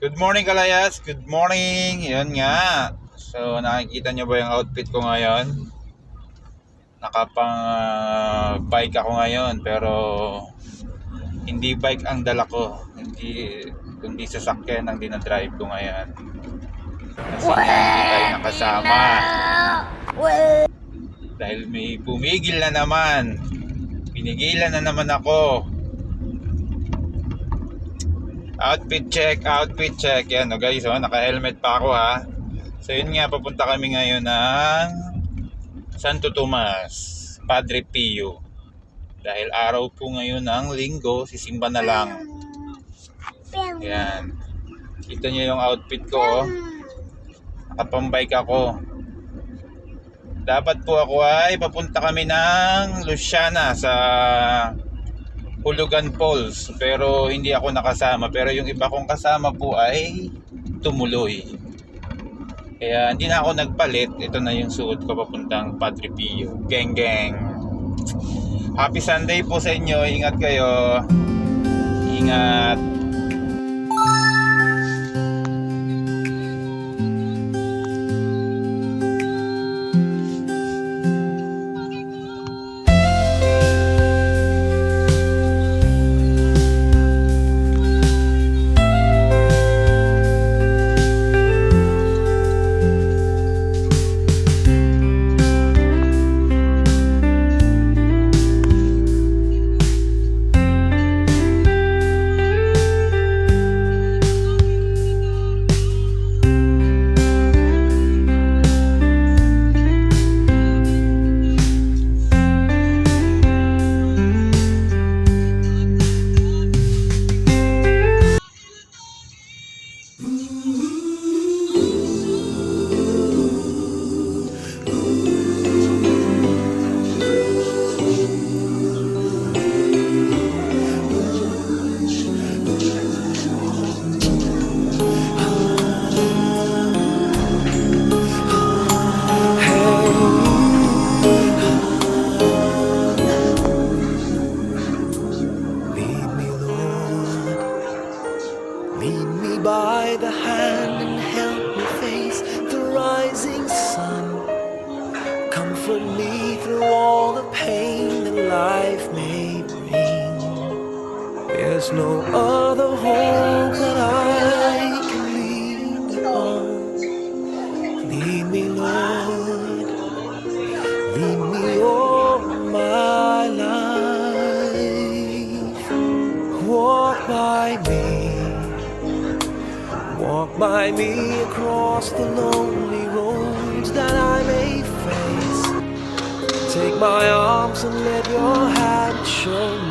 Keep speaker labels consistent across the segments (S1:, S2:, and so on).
S1: Good morning Kalayas, good morning. Yun nga. So nakikita nyo ba yung outfit ko ngayon? Nakapang ah, bike ako ngayon pero hindi bike ang dala ko. Hindi kundi sasakyan ang dinadrive ko ngayon. Kasi nga hindi tayo nakasama. Dahil may pumigil na naman. Pinigilan na naman ako. Outfit check, outfit check. Yan o guys, oh, naka-helmet pa ako ha. So yun nga, papunta kami ngayon ng Santo Tomas, Padre Pio. Dahil araw po ngayon ng linggo, sisimba na lang. Yan. Kita nyo yung outfit ko, oh. Nakapambike ako. Dapat po ako ay papunta kami ng Luciana sa Hulugan Falls pero hindi ako nakasama. Pero yung iba kong kasama po ay tumuloy. Kaya hindi na ako nagpalit. Ito na yung suot ko papuntang Padre Pio. Geng geng Happy Sunday po sa inyo. Ingat kayo. Ingat
S2: There's no other hope that I can lean on. Lead me, Lord. Lead me all my life. Walk by me. Walk by me across the lonely roads that I may face. Take my arms and let your hand show me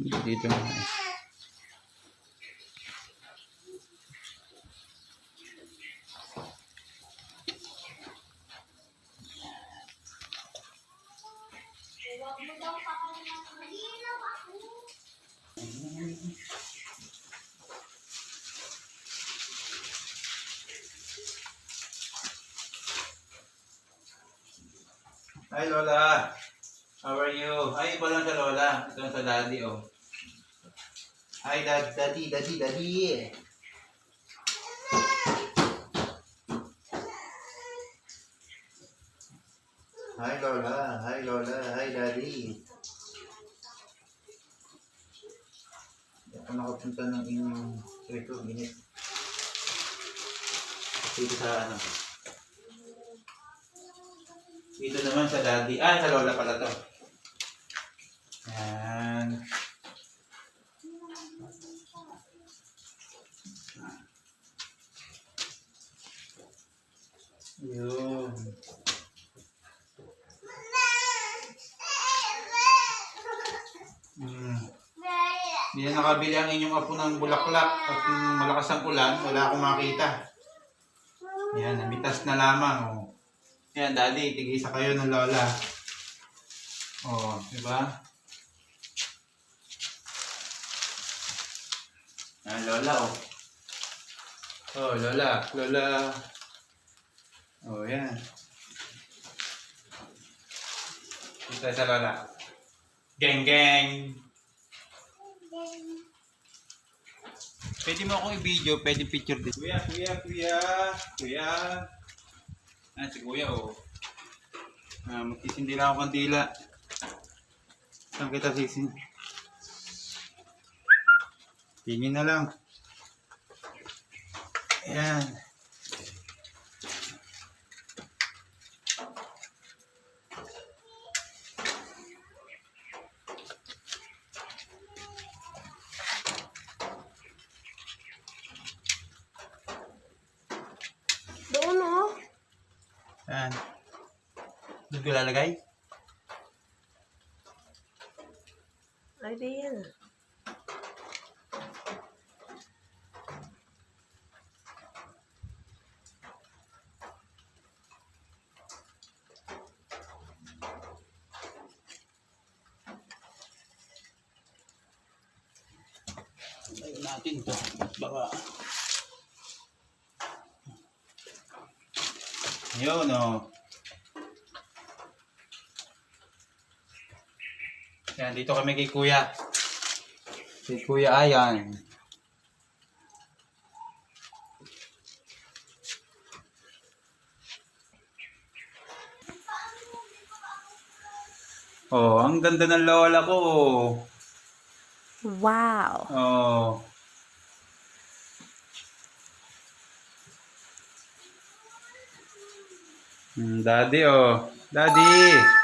S1: Dito na. Hi Lola. How are you? Ay, iba lang sa Lola. Ito lang sa Daddy, oh. Dad, Daddy, Daddy, Daddy. Hi Lola, hi Lola, hi Daddy. Hindi ako nakapunta ng inyong ito, ginit. Dito sa ano. Dito naman sa daddy. Ah, sa lola pala to. Yan. Yun. Hmm. Hindi na nakabili ang inyong apo ng bulaklak at malakas ang ulan, wala akong makita. Yan, namitas na lamang. Oh. Yan, daddy, tigisa kayo ng lola. Oh, di ba? Yan, lola, oh. Oh, lola, lola. Oh, yan. Ito sa lola. Geng, geng. Pwede mo akong i-video, pwede picture din. Kuya, kuya, kuya, kuya. Ah, si kuya, oh. Ah, magsisindi lang ako kandila. Saan kita sisin? Tingin na lang. Ayan.
S3: Doon oh.
S1: Ayan. Doon ko lalagay?
S3: Ay, di yan.
S1: Ayun natin to. Baka. Yun, oh. Yan, dito kami kay Kuya. Kay Kuya Ayan. Oh, ang ganda ng lola ko.
S3: Wow.
S1: Oh. Hmm, daddy oh. Daddy.